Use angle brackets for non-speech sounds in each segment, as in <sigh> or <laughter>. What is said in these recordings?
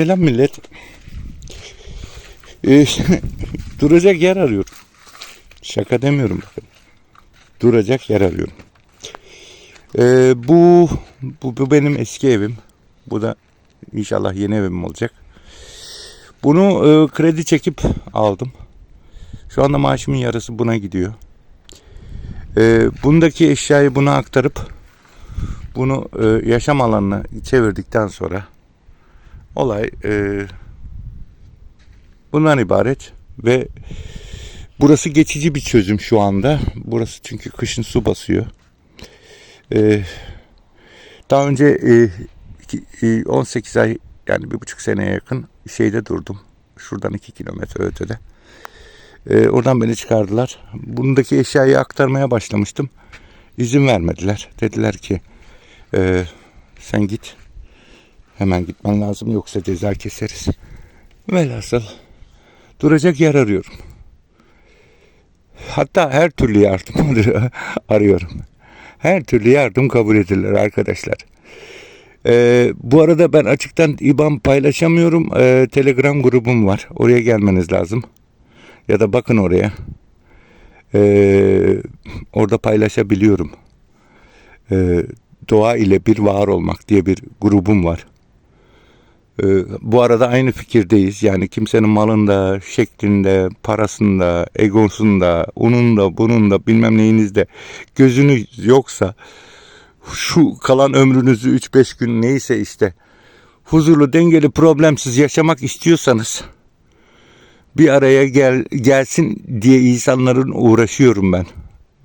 Selam millet. Ee, <laughs> duracak yer arıyorum. Şaka demiyorum bakın. Duracak yer arıyorum. Ee, bu, bu bu benim eski evim. Bu da inşallah yeni evim olacak. Bunu e, kredi çekip aldım. Şu anda maaşımın yarısı buna gidiyor. Ee, bundaki eşyayı buna aktarıp bunu e, yaşam alanına çevirdikten sonra olay e, bundan ibaret ve burası geçici bir çözüm şu anda. Burası çünkü kışın su basıyor. E, daha önce e, iki- e, 18 ay yani bir buçuk seneye yakın şeyde durdum. Şuradan iki kilometre ötede. E, oradan beni çıkardılar. Bundaki eşyayı aktarmaya başlamıştım. İzin vermediler. Dediler ki e, sen git Hemen gitmen lazım yoksa ceza keseriz. Velhasıl duracak yer arıyorum. Hatta her türlü yardım <laughs> ar- arıyorum. Her türlü yardım kabul edilir arkadaşlar. Ee, bu arada ben açıktan IBAN paylaşamıyorum. Ee, Telegram grubum var. Oraya gelmeniz lazım. Ya da bakın oraya. Ee, orada paylaşabiliyorum. Ee, doğa ile bir var olmak diye bir grubum var. Ee, bu arada aynı fikirdeyiz. Yani kimsenin malında, şeklinde, parasında, egosunda, onun da, bunun da, bilmem neyinizde gözünüz yoksa şu kalan ömrünüzü 3-5 gün neyse işte huzurlu, dengeli, problemsiz yaşamak istiyorsanız bir araya gel gelsin diye insanların uğraşıyorum ben.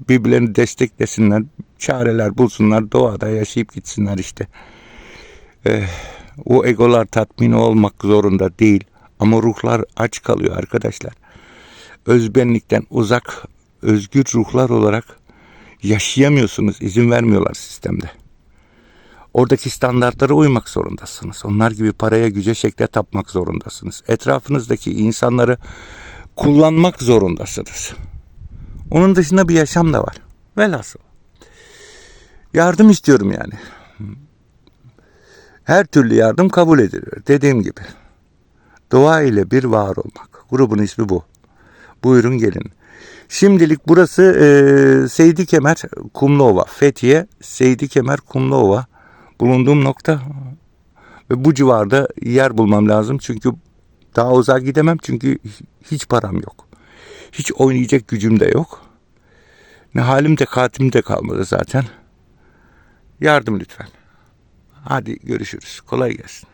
Birbirlerini desteklesinler, çareler bulsunlar, doğada yaşayıp gitsinler işte. O egolar tatmin olmak zorunda değil. Ama ruhlar aç kalıyor arkadaşlar. Özbenlikten uzak, özgür ruhlar olarak yaşayamıyorsunuz. izin vermiyorlar sistemde. Oradaki standartlara uymak zorundasınız. Onlar gibi paraya, güce, şekle tapmak zorundasınız. Etrafınızdaki insanları kullanmak zorundasınız. Onun dışında bir yaşam da var. Velhasıl. Yardım istiyorum yani. Her türlü yardım kabul edilir. Dediğim gibi. Doğa ile bir var olmak. Grubun ismi bu. Buyurun gelin. Şimdilik burası e, Seydi Kemer Kumluova. Fethiye Seydi Kemer Kumluova. Bulunduğum nokta ve bu civarda yer bulmam lazım. Çünkü daha uzağa gidemem. Çünkü hiç param yok. Hiç oynayacak gücüm de yok. Ne halim de katim de kalmadı zaten. Yardım lütfen. Hadi görüşürüz. Kolay gelsin.